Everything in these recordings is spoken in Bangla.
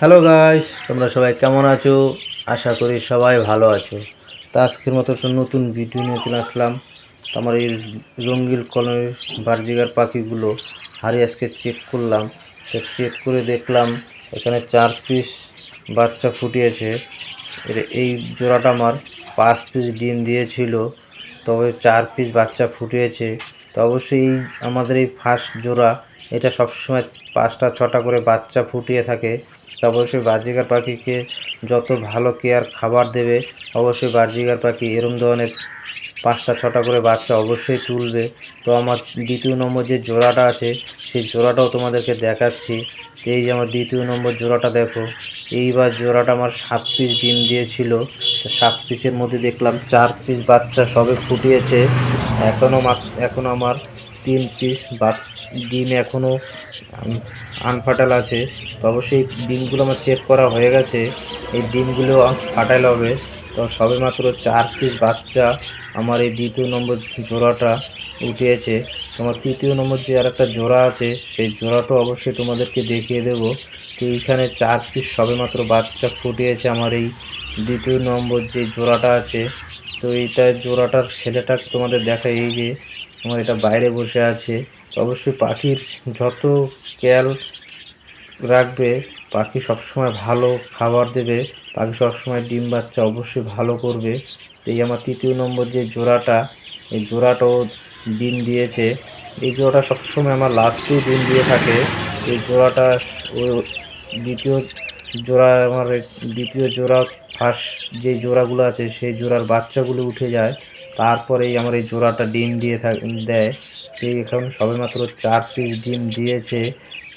হ্যালো গাইস তোমরা সবাই কেমন আছো? আশা করি সবাই ভালো আছো। তা আজকের মতো একটা নতুন ভিডিও নিয়ে চলে আসলাম। আমার এই রঙ্গিল কলমের বার্জিগার পাখিগুলো হারিয়ে আজকে চেক করলাম। সে চেক করে দেখলাম, এখানে চার পিস বাচ্চা ফুটিয়েছে। এই জোড়াটা আমার পাঁচ পিস ডিম দিয়েছিল, তবে চার পিস বাচ্চা ফুটিয়েছে। তো অবশ্যই আমাদের এই ফার্স্ট জোড়া, এটা সবসময় পাঁচটা, ছটা করে বাচ্চা ফুটিয়ে থাকে। অবশ্যই বার্জিকার পাখিকে যত ভালো কেয়ার খাবার দেবে, অবশ্যই বার্জিকার পাখি এরম ধরনের পাঁচটা, ছটা করে বাচ্চা অবশ্যই তুলবে। তো আমার দ্বিতীয় নম্বর যে জোড়াটা আছে, সেই জোড়াটাও তোমাদেরকে দেখাচ্ছি। এই যে আমার দ্বিতীয় নম্বর জোড়াটা দেখো, এইবার জোড়াটা আমার সাত পিস ডিম দিয়েছিল। সাত পিসের মধ্যে দেখলাম চার পিস বাচ্চা সবে ফুটিয়েছে। এখনও এখনও আমার তিন পিস বা ডিম এখনও আনফাটাল আছে। তো অবশ্যই ডিমগুলো আমার চেক করা হয়ে গেছে। এই ডিমগুলো ফাটাইল হবে। তো সবে মাত্র চার পিস বাচ্চা আমার এই দ্বিতীয় নম্বর জোড়াটা উঠিয়েছে। তোমার তৃতীয় নম্বর যে আর একটা জোড়া আছে, সেই জোড়াটাও অবশ্যই তোমাদেরকে দেখিয়ে দেব। তো এইখানে চার পিস সবে মাত্র বাচ্চা ফুটিয়েছে আমার এই দ্বিতীয় নম্বর যে জোড়াটা আছে। তো এইটা জোড়াটার ছেলেটা তোমাদের দেখা এই যে আমার এটা বাইরে বসে আছে। অবশ্যই পাখির যত খেয়াল রাখবে, পাখি সবসময় ভালো খাবার দেবে, পাখি সবসময় ডিম বাচ্চা অবশ্যই ভালো করবে। এই আমার তৃতীয় নম্বর যে জোড়াটা, এই জোড়াটাও ডিম দিয়েছে। এই জোড়াটা সবসময় আমার লাস্টেই ডিম দিয়ে থাকে। এই জোড়াটা ও দ্বিতীয় জোড়া আমার দ্বিতীয় জোড়া ফার্স্ট যে জোড়াগুলো আছে সেই জোড়ার বাচ্চাগুলো উঠে যায়। তারপরেই আমার এই জোড়াটা ডিম দিয়ে দেয়। সেই এখন সবেমাত্র চার পিস ডিম দিয়েছে,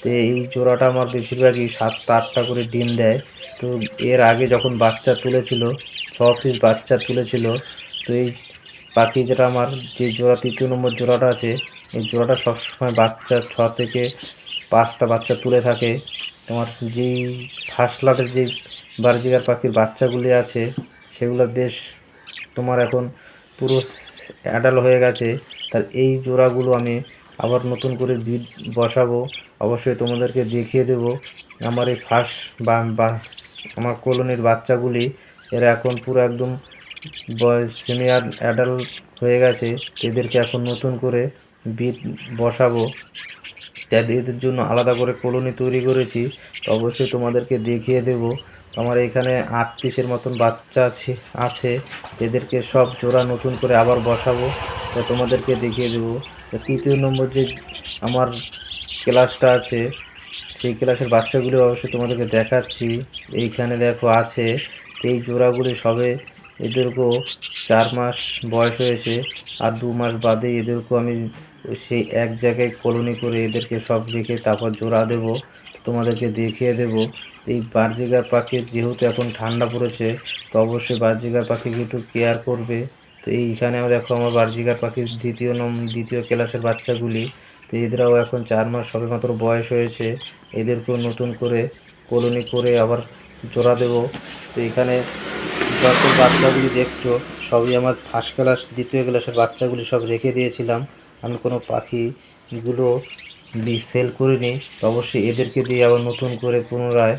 তো এই জোড়াটা আমার বেশিরভাগই সাতটা আটটা করে ডিম দেয়। তো এর আগে যখন বাচ্চা তুলেছিল, ছ পিস বাচ্চা তুলেছিল, তো এই পাখি যেটা আমার যে জোড়া, তৃতীয় নম্বর জোড়াটা আছে, এই জোড়াটা সবসময় বাচ্চা ছ থেকে পাঁচটা বাচ্চা তুলে থাকে। তোমার যেই ফার্স্ট যে বার্জিকার পাখির বাচ্চাগুলি আছে, সেগুলো বেশ তোমার এখন পুরো অ্যাডাল হয়ে গেছে। তার এই জোড়াগুলো আমি আবার নতুন করে বিট বসাবো। অবশ্যই তোমাদেরকে দেখিয়ে দেব। আমার এই ফার্স্ট বা আমার কলোনির বাচ্চাগুলি, এরা এখন পুরো একদম বয়স সিনিয়র অ্যাডাল্ট হয়ে গেছে। এদেরকে এখন নতুন করে বিট বসাবো। এদের জন্য আলাদা করে কলোনি তৈরি করেছি, অবশ্যই তোমাদেরকে দেখিয়ে দেব। আমার এখানে আট পিসের মতন বাচ্চা আছে আছে। এদেরকে সব জোড়া নতুন করে আবার বসাবো। তো তোমাদেরকে দেখিয়ে দেবো। তো তৃতীয় নম্বর যে আমার ক্লাসটা আছে, সেই ক্লাসের বাচ্চাগুলো অবশ্যই তোমাদেরকে দেখাচ্ছি। এইখানে দেখো আছে এই জোড়াগুলি সবে এদেরকেও চার মাস বয়স হয়েছে। আর দু মাস বাদে এদেরকেও আমি সেই এক জায়গায় কলোনি করে এদেরকে সব রেখে তারপর জোড়া দেব, তোমাদেরকে দেখিয়ে দেব। এই বার্জিগার পাখির যেহেতু এখন ঠান্ডা পড়েছে, তো অবশ্যই বার্জিগার পাখিকে একটু কেয়ার করবে। তো এইখানে আমরা দেখো আমার বার্জিগার পাখির দ্বিতীয় নম, দ্বিতীয় ক্লাসের বাচ্চাগুলি। তো এদেরও এখন চার মাস সবেমাত্র বয়স হয়েছে, এদেরকেও নতুন করে কলোনি করে আবার জোড়া দেব। তো এখানে যত বাচ্চাগুলি দেখছ, সবই আমার ফার্স্ট ক্লাস দ্বিতীয় ক্লাসের বাচ্চাগুলি সব রেখে দিয়েছিলাম। আমি কোনো পাখিগুলো সেল করে নিই অবশ্যই এদেরকে দিয়ে আবার নতুন করে পুনরায়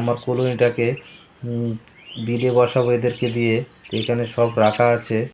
আমার কলোনিটাকে বিলে বসাবো এদেরকে দিয়ে। এখানে সব রাখা আছে।